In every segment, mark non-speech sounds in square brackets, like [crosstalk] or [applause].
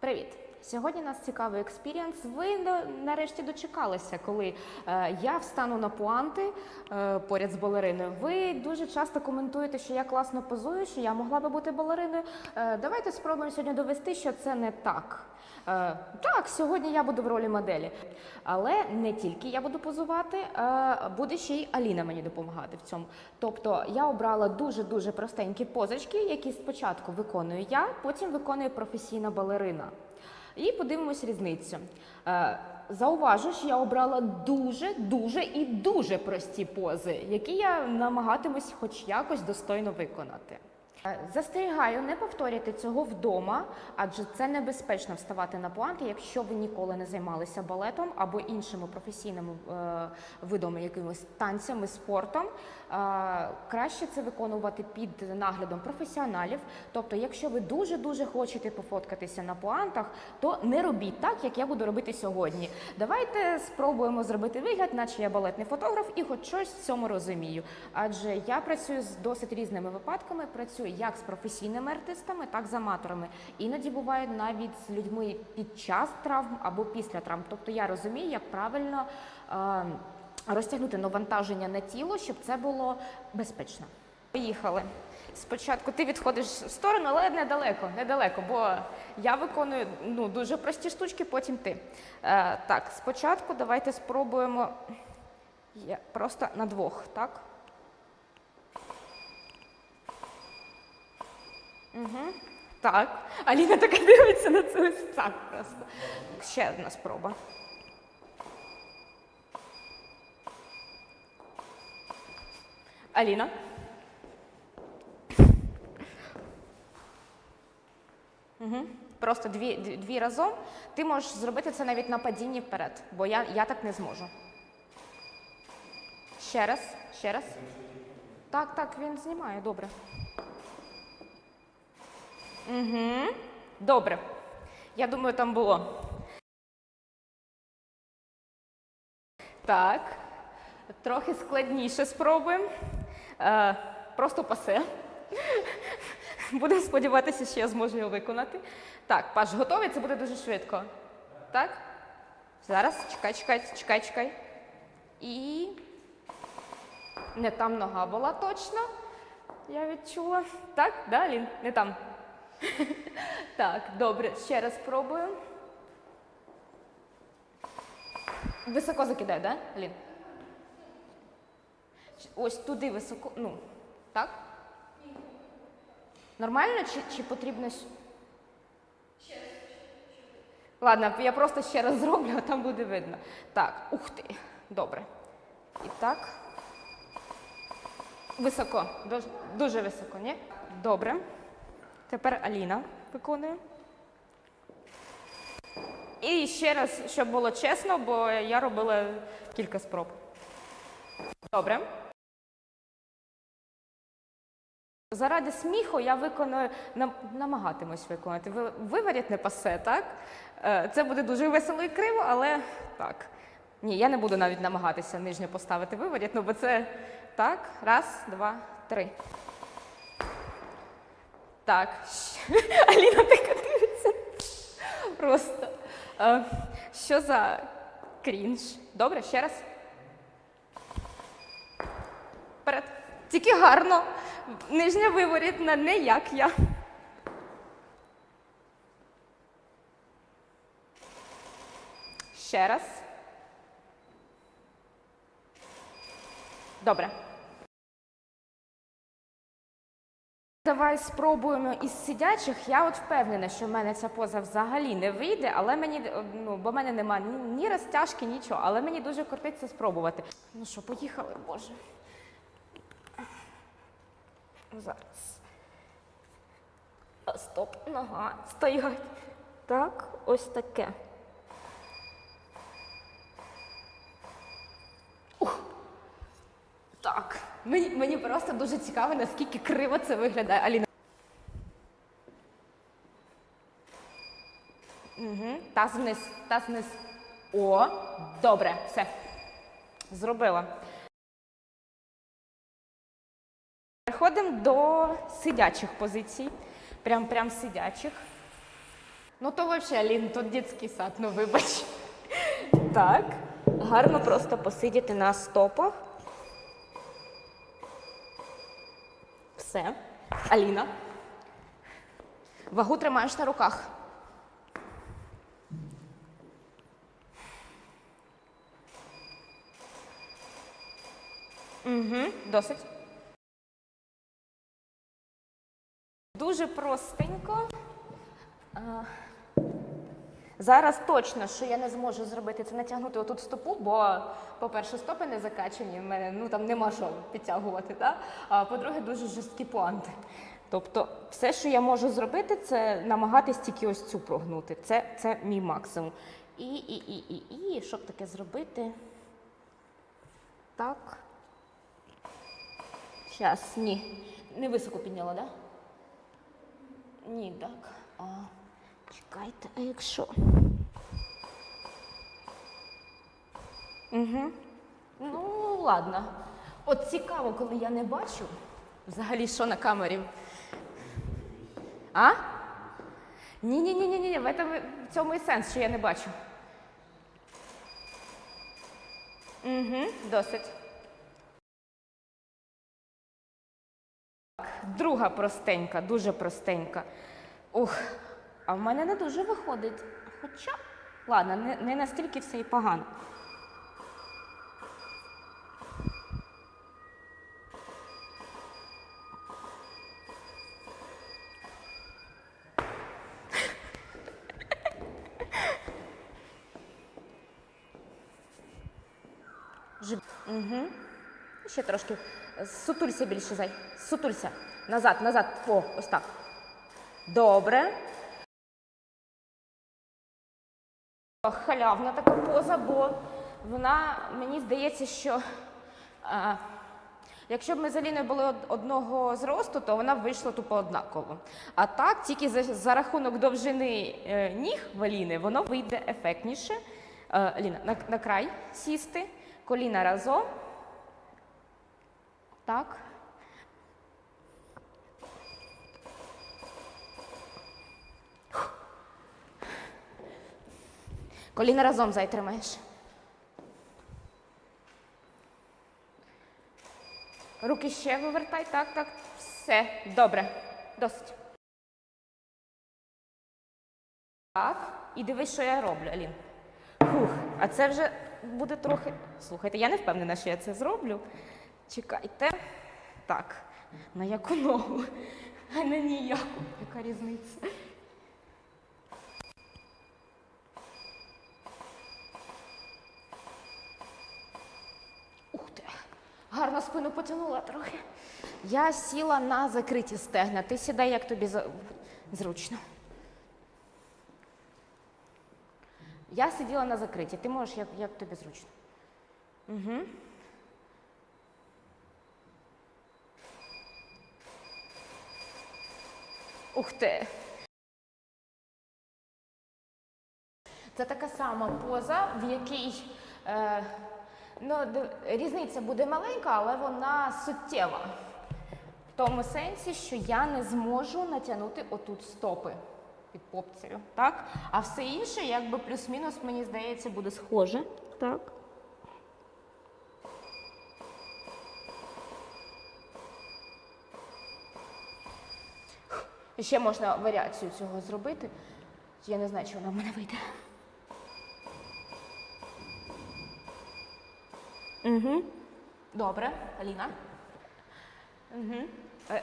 Привіт! Сьогодні нас цікавий експірієнс. Ви нарешті дочекалися, коли е, я встану на пуанти е, поряд з балериною. Ви дуже часто коментуєте, що я класно позую, що я могла би бути балериною. Е, давайте спробуємо сьогодні довести, що це не так. Е, так, сьогодні я буду в ролі моделі. Але не тільки я буду позувати, е, буде ще й Аліна мені допомагати в цьому. Тобто я обрала дуже-дуже простенькі позички, які спочатку виконую я, потім виконує професійна балерина. І подивимось різницю. Е, Зауважу, що я обрала дуже, дуже і дуже прості пози, які я намагатимусь хоч якось достойно виконати. Е, Застерігаю, не повторюйте цього вдома, адже це небезпечно вставати на пуанти, якщо ви ніколи не займалися балетом або іншими професійними е, видами, якимось танцями, спортом. Е, краще це виконувати під наглядом професіоналів. Тобто, якщо ви дуже дуже хочете пофоткатися на пуантах, то не робіть так, як я буду робити сьогодні. Давайте спробуємо зробити вигляд, наче я балетний фотограф, і хоч щось в цьому розумію. Адже я працюю з досить різними випадками. Працюю як з професійними артистами, так і з аматорами. Іноді буває навіть з людьми під час травм або після травм. Тобто я розумію, як правильно. е, Розтягнути навантаження на тіло, щоб це було безпечно. Поїхали. Спочатку ти відходиш в сторону, але недалеко, недалеко, бо я виконую ну, дуже прості штучки, потім ти. Е, так, спочатку давайте спробуємо я, просто на двох, так? Угу. Так. Аліна така дивиться на це так просто. Ще одна спроба. Аліна. Угу. Просто дві, дві разом. Ти можеш зробити це навіть на падінні вперед, бо я, я так не зможу. Ще раз, ще раз. Так, так, він знімає, добре. Угу. Добре. Я думаю, там було. Так. Трохи складніше спробуємо. Е, просто пасе. Будемо сподіватися, що я зможу його виконати. Так, Паш, готовий? Це буде дуже швидко. Так? Зараз, чекай, чекай, чекай, чекай. І. Не там нога була точно. Я відчула. Так, да, Лін? Не там. [laughs] Так, добре, ще раз спробую. Високо закидай, да, Лін? Ось туди високо. Ну, так? Нормально чи, чи потрібно. щ- Ладно, я просто ще раз зроблю, а там буде видно. Так, ух ти. Добре. І так. Високо. Дуже високо, ні? Добре. Тепер Аліна виконує. І ще раз, щоб було чесно, бо я робила кілька спроб. Добре. Заради сміху я виконую, намагатимусь виконати. Ви- Виворіт не пасе, так? Е, Це буде дуже весело і криво, але так. Ні, я не буду навіть намагатися нижньо поставити виворіт, ну бо це так. Раз, два, три. Так. [laughs] Аліна така дивиться. Просто. Е, Що за крінж? Добре, ще раз. Вперед. Тільки гарно. Нижня виворітна, не як я. Ще раз. Добре. Давай спробуємо із сидячих. Я от впевнена, що в мене ця поза взагалі не вийде, але мені е, ну, бо в мене немає ні, ні розтяжки, нічого, але мені дуже кортиться спробувати. Ну що, поїхали, Боже. Зараз. Стоп, нога, стоять. Так, ось таке. Ух. Так. Мені, мені просто дуже цікаво, наскільки криво це виглядає. Аліна. Угу. Таз вниз, таз вниз. О, добре, все. Зробила. Переходимо до сидячих позицій. Прям прям сидячих. Ну то взагалі, Алін, тут дитячий сад, ну вибач. Так. Гарно просто посидіти на стопах. Все. Аліна. Вагу тримаєш на руках. Угу, досить. Дуже простенько. Зараз точно, що я не зможу зробити, це натягнути отут стопу, бо, по-перше, стопи не закачані, в мене ну там нема що підтягувати. Да? А по-друге, дуже жорсткі пуанти. Тобто, все, що я можу зробити, це намагатись тільки ось цю прогнути. Це, це мій максимум. І, і, і, і, і, щоб таке зробити. Так. Щас, ні. Не високо підняла, так? Да? Ні, так. А, чекайте, а якщо. Угу. Ну, ладно. От цікаво, коли я не бачу взагалі, що на камері. А? Ні, ні, ні, ні, ні, в в цьому і сенс, що я не бачу. Угу, досить. Друга простенька, дуже простенька. Ух, а в мене не дуже виходить. Хоча, ладно, не, не настільки все і погано. Жив... Угу. Ще трошки. Сутулься більше, зай. Сутулься. Назад, назад. О, ось так. Добре. Халявна така поза, бо вона, мені здається, що а, якщо б ми з Аліною були одного зросту, то вона б вийшла тупо однаково. А так, тільки за, за рахунок довжини е, ніг в Аліни, воно вийде ефектніше. Е, Аліна, на, на край сісти, коліна разом. Так. Коліна разом зай тримаєш. Руки ще вивертай, так, так. Все, добре. Досить. Так. І дивись, що я роблю, Алін. Фух, а це вже буде трохи. Слухайте, я не впевнена, що я це зроблю. Чекайте. Так, на яку ногу? А на ніяку. Яка різниця? Ух ти, гарно спину потягнула трохи. Я сіла на закриті стегна. Ти сідай, як тобі зручно. Я сиділа на закриті. Ти можеш, як, як тобі зручно. Угу. Ух ти. Це така сама поза, в якій е, ну, різниця буде маленька, але вона суттєва. В тому сенсі, що я не зможу натягнути отут стопи під попцею. Так? А все інше, якби плюс-мінус, мені здається, буде схоже. Так. Ще можна варіацію цього зробити. Я не знаю, чи вона в мене вийде. Угу. Добре, Аліна. Угу.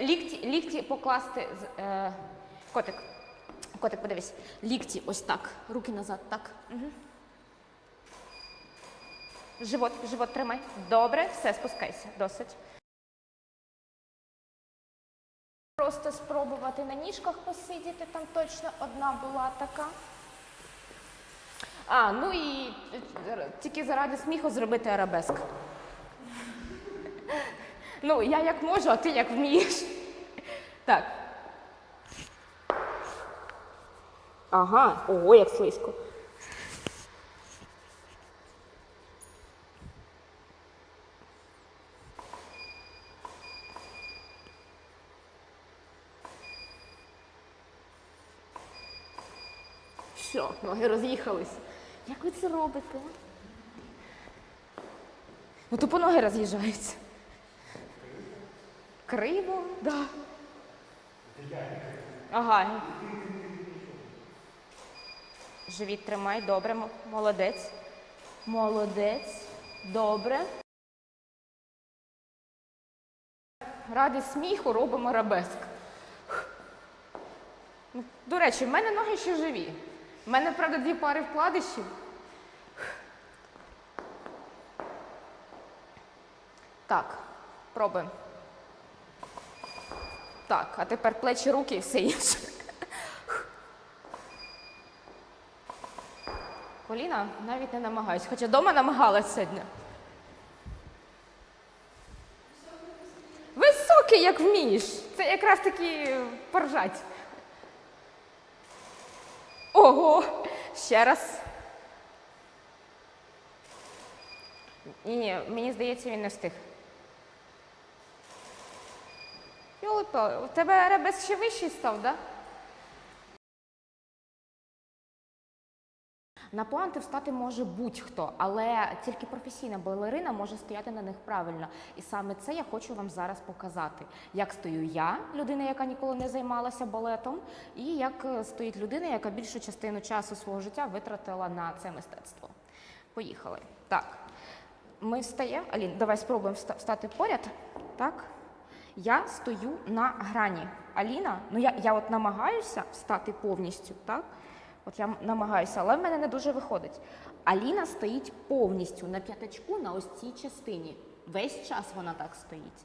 Лікті, лікті покласти. з- Е, котик. Котик, подивись. Лікті ось так. Руки назад, так. Угу. Живот, живот тримай. Добре, все, спускайся. Досить. Просто спробувати на ніжках посидіти, там точно одна була така. А, ну і е, тільки заради сміху зробити арабеск. Ну, я як можу, а ти як вмієш. Так. Ага, ого, як слизько. Все, ноги роз'їхались. Як ви це робите? Ну, тупо ноги роз'їжджаються. Криво, да. Ага. Живіт тримай, добре, молодець. Молодець. Добре. Ради сміху робимо арабеск. Ну, До речі, в мене ноги ще живі. У мене, правда, дві пари вкладишів. Так, пробуємо. Так, а тепер плечі, руки і все інше. Коліна навіть не намагаюсь, хоча вдома намагалась сьогодні. Високий, як вмієш. Це якраз таки поржать. Ого! Ще раз. Ні, ні, мені здається, він не встиг. Йолипа, у тебе ребес ще вищий став, так? Да? На пуанти встати може будь-хто, але тільки професійна балерина може стояти на них правильно. І саме це я хочу вам зараз показати. Як стою я, людина, яка ніколи не займалася балетом, і як е, стоїть людина, яка більшу частину часу свого життя витратила на це мистецтво. Поїхали. Так. Ми встаємо. Алін, давай спробуємо встати поряд. Так. Я стою на грані. Аліна, ну я, я от намагаюся встати повністю, так? От я намагаюся, але в мене не дуже виходить. Аліна стоїть повністю на п'ятачку на ось цій частині. Весь час вона так стоїть.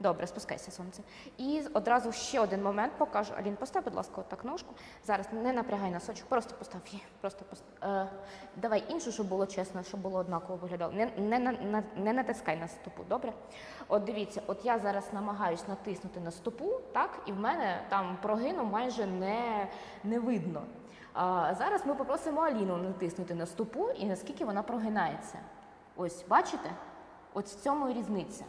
Добре, спускайся, сонце. І одразу ще один момент покажу. Алін, постав, будь ласка, отак ножку. Зараз не напрягай носочок, просто постав її. Просто постав. Е, давай іншу, щоб було чесно, щоб було однаково виглядало. Не, не, на- не натискай на стопу, добре? От дивіться, от я зараз намагаюсь натиснути на стопу, так, і в мене там прогину майже не, не видно. А зараз ми попросимо Аліну натиснути на стопу і наскільки вона прогинається. Ось, бачите? От в цьому і різниця.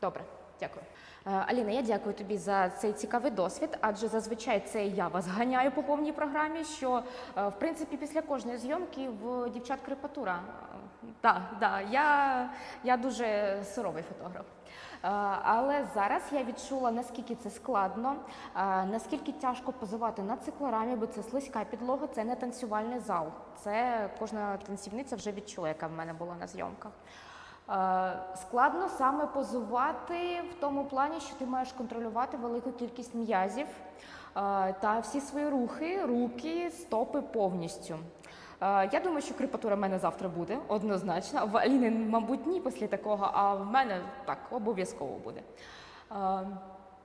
Добре, дякую. Е, Аліна, я дякую тобі за цей цікавий досвід, адже зазвичай це я вас ганяю по повній програмі. Що е, в принципі після кожної зйомки в дівчат крепатура. Так, да, я, я дуже суровий фотограф. Е, Але зараз я відчула, наскільки це складно, е, наскільки тяжко позувати на циклорамі, бо це слизька підлога, це не танцювальний зал. Це кожна танцівниця вже відчула, яка в мене була на зйомках. Е, Складно саме позувати в тому плані, що ти маєш контролювати велику кількість м'язів та всі свої рухи, руки, стопи повністю. Е, Я думаю, що крепатура в мене завтра буде однозначно. В Аліни, мабуть, ні після такого, а в мене так обов'язково буде. Е,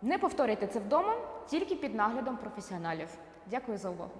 Не повторюйте це вдома, тільки під наглядом професіоналів. Дякую за увагу.